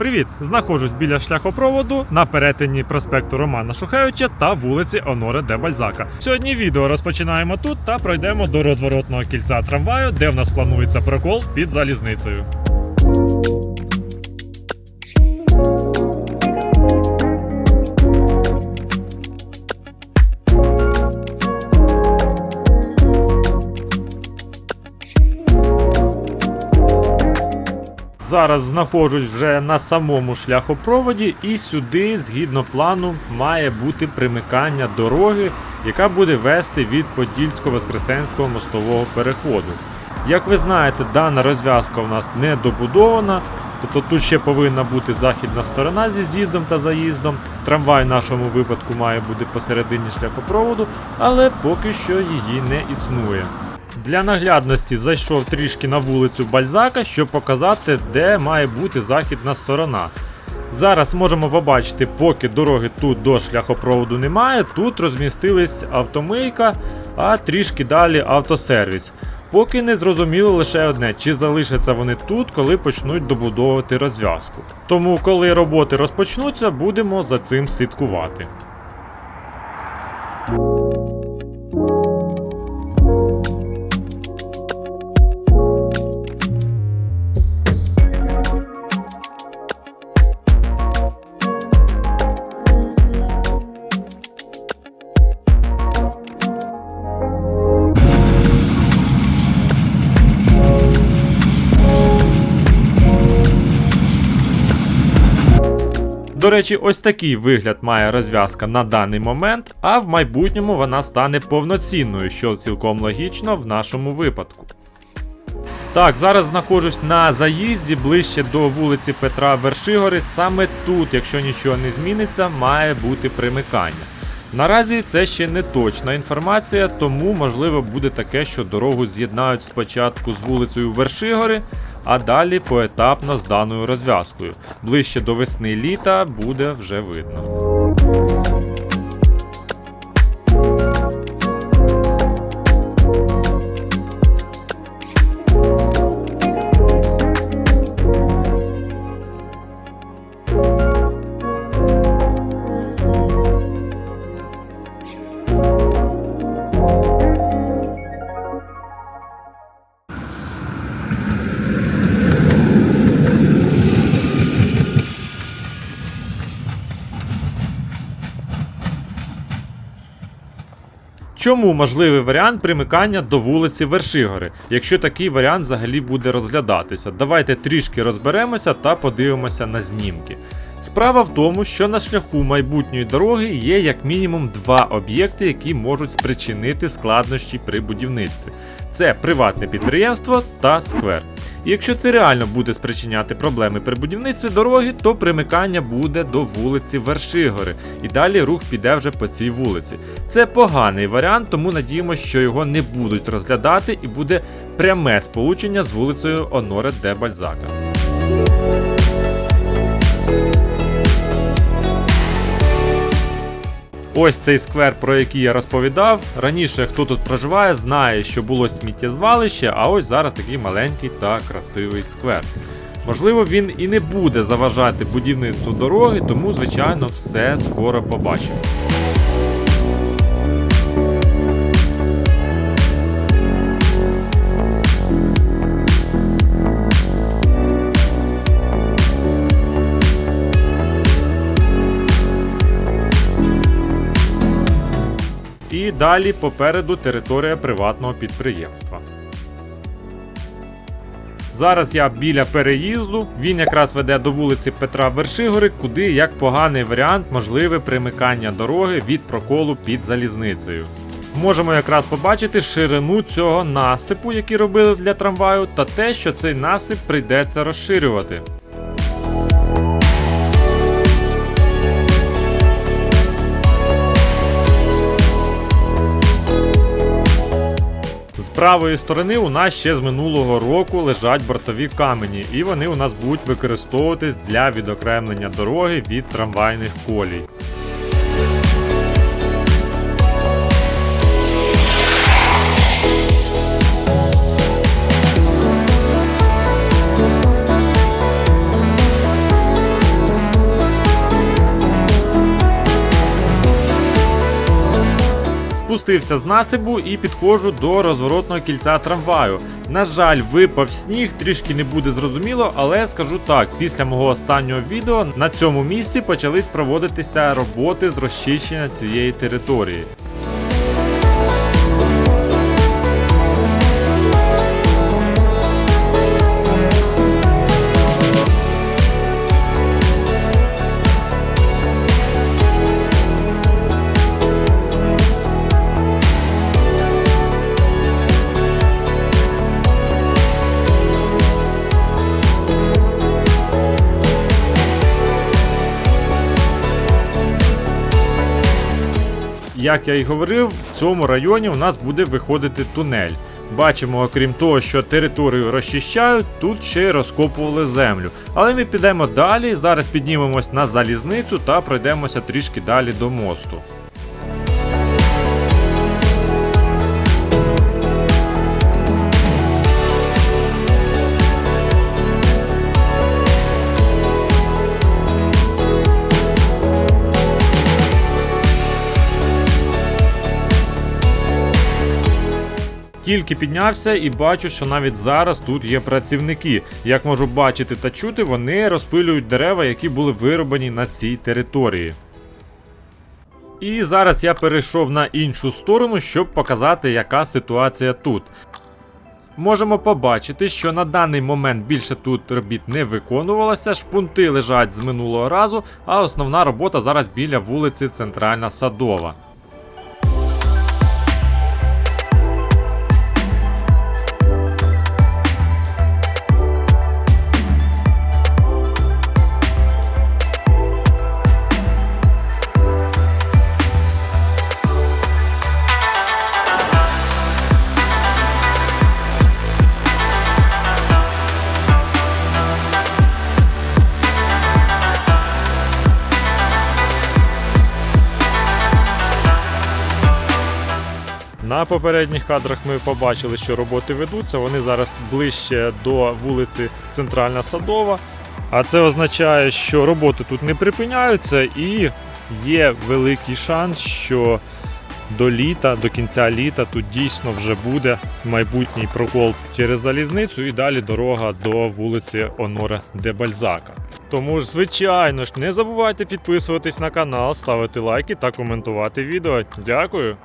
Привіт! Знаходжусь біля шляхопроводу на перетині проспекту Романа Шухевича та вулиці Оноре де Бальзака. Сьогодні відео розпочинаємо тут та пройдемо до розворотного кільця трамваю, де в нас планується прокол під залізницею. Зараз знаходжусь вже на самому шляхопроводі, і сюди, згідно плану, має бути примикання дороги, яка буде вести від Подільсько-Воскресенського мостового переходу. Як ви знаєте, дана розв'язка у нас не добудована, тобто тут ще повинна бути західна сторона зі з'їздом та заїздом. Трамвай в нашому випадку має бути посередині шляхопроводу, але поки що її не існує. Для наглядності зайшов трішки на вулицю Бальзака, щоб показати, де має бути західна сторона. Зараз можемо побачити, поки дороги тут до шляхопроводу немає, тут розмістились автомийка, а трішки далі автосервіс. Поки не зрозуміло лише одне, чи залишаться вони тут, коли почнуть добудовувати розв'язку. Тому, коли роботи розпочнуться, будемо за цим слідкувати. До речі, ось такий вигляд має розв'язка на даний момент, а в майбутньому вона стане повноцінною, що цілком логічно в нашому випадку. Так, зараз знаходжусь на заїзді ближче до вулиці Петра Вершигори. Саме тут, якщо нічого не зміниться, має бути примикання. Наразі це ще не точна інформація, тому можливо буде таке, що дорогу з'єднають спочатку з вулицею Вершигори, а далі поетапно з даною розв'язкою. Ближче до весни літа буде вже видно. Чому можливий варіант примикання до вулиці Вершигори, якщо такий варіант взагалі буде розглядатися? Давайте трішки розберемося та подивимося на знімки. Справа в тому, що на шляху майбутньої дороги є як мінімум два об'єкти, які можуть спричинити складнощі при будівництві. Це приватне підприємство та сквер. І якщо це реально буде спричиняти проблеми при будівництві дороги, то примикання буде до вулиці Вершигори, і далі рух піде вже по цій вулиці. Це поганий варіант, тому надіємося, що його не будуть розглядати і буде пряме сполучення з вулицею Оноре де Бальзака. Ось цей сквер, про який я розповідав. Раніше, хто тут проживає, знає, що було сміттєзвалище, а ось зараз такий маленький та красивий сквер. Можливо, він і не буде заважати будівництву дороги, тому, звичайно, все скоро побачимо. Далі попереду територія приватного підприємства. Зараз я біля переїзду. Він якраз веде до вулиці Петра Вершигори, куди як поганий варіант можливе примикання дороги від проколу під залізницею. Можемо якраз побачити ширину цього насипу, який робили для трамваю, та те, що цей насип прийдеться розширювати. Правої сторони у нас ще з минулого року лежать бортові камені, і вони у нас будуть використовуватись для відокремлення дороги від трамвайних колій. Спустився з насипу і підходжу до розворотного кільця трамваю. На жаль, випав сніг, трішки не буде зрозуміло, але скажу так: після мого останнього відео на цьому місці почались проводитися роботи з розчищення цієї території. Як я і говорив, в цьому районі у нас буде виходити тунель. Бачимо, окрім того, що територію розчищають, тут ще й розкопували землю. Але ми підемо далі. Зараз піднімемось на залізницю та пройдемося трішки далі до мосту. Тільки піднявся і бачу, що навіть зараз тут є працівники. Як можу бачити та чути, вони розпилюють дерева, які були вирубані на цій території. І зараз я перейшов на іншу сторону, щоб показати, яка ситуація тут. Можемо побачити, що на даний момент більше тут робіт не виконувалося, шпунти лежать з минулого разу, а основна робота зараз біля вулиці Центральна Садова. На попередніх кадрах ми побачили, що роботи ведуться. Вони зараз ближче до вулиці Центральна Садова. А це означає, що роботи тут не припиняються, і є великий шанс, що до літа, до кінця літа тут дійсно вже буде майбутній прокол через залізницю і далі дорога до вулиці Онора де Бальзака. Тому ж, звичайно ж, не забувайте підписуватись на канал, ставити лайки та коментувати відео. Дякую!